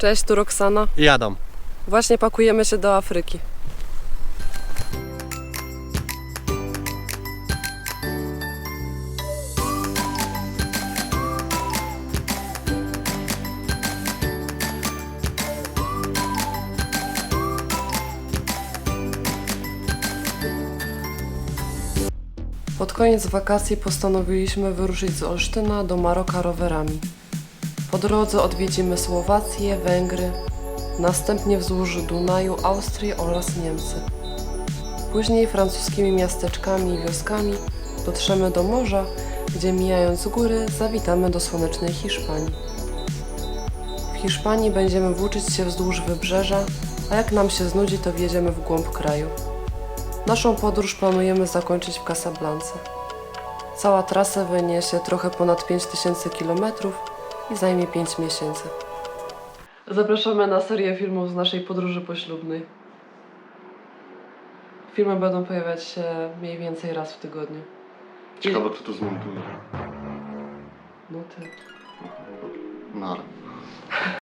Cześć, tu Roxana. I Adam. Właśnie pakujemy się do Afryki. Pod koniec wakacji postanowiliśmy wyruszyć z Olsztyna do Maroka rowerami. Po drodze odwiedzimy Słowację, Węgry, następnie wzdłuż Dunaju Austrię oraz Niemcy. Później francuskimi miasteczkami i wioskami dotrzemy do morza, gdzie mijając góry zawitamy do słonecznej Hiszpanii. W Hiszpanii będziemy włóczyć się wzdłuż wybrzeża, a jak nam się znudzi, to wjedziemy w głąb kraju. Naszą podróż planujemy zakończyć w Casablance. Cała trasa wyniesie trochę ponad 5000 km i zajmie 5 miesięcy. Zapraszamy na serię filmów z naszej podróży poślubnej. Filmy będą pojawiać się mniej więcej raz w tygodniu. Ciekawe, kto to zmontuje. No ty. No ale.